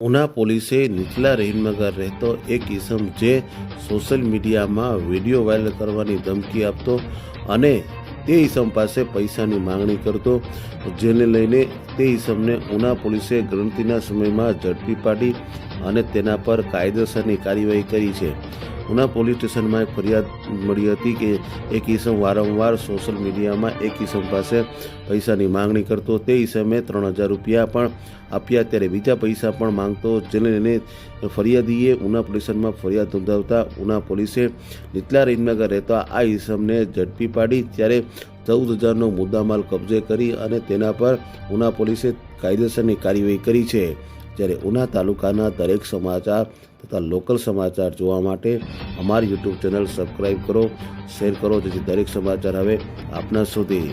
ઉના પોલીસે નીચલા રહીમનગર રહેતો એક ઇસમ જે સોશિયલ મીડિયામાં વીડિયો વાયરલ કરવાની ધમકી આપતો અને તે ઇસમ પાસે પૈસાની માંગણી કરતો, જેને લઈને તે ઇસમને ઉના પોલીસે ગણતરીના સમયમાં ઝડપી પાડી અને તેના પર કાયદેસરની કાર્યવાહી કરી છે. ઉના પોલીસ સ્ટેશનમાં એક ફરિયાદ મળી હતી કે એક ઈસમ વારંવાર સોશિયલ મીડિયામાં એક ઈસમ પાસે પૈસાની માંગણી કરતો. તે ઈસમે ત્રણ હજાર રૂપિયા પણ આપ્યા. ત્યારે બીજા પૈસા પણ માંગતો જેને લઈને ફરિયાદીએ ઉના પોલીસ સ્ટેશનમાં ફરિયાદ નોંધાવતા ઉના પોલીસે નીચલા રેન્જનગર રહેતા આ ઈસમને ઝડપી પાડી. ત્યારે ચૌદ હજારનો મુદ્દામાલ કબજે કરી અને તેના પર ઉના પોલીસે કાયદેસરની કાર્યવાહી કરી છે. જ્યારે ઉના તાલુકાના દરેક સમાચાર તથા લોકલ સમાચાર જોવા માટે અમારી યુટ્યુબ ચેનલ સબસ્ક્રાઈબ કરો, શેર કરો, જેથી દરેક સમાચાર હવે આપના સુધી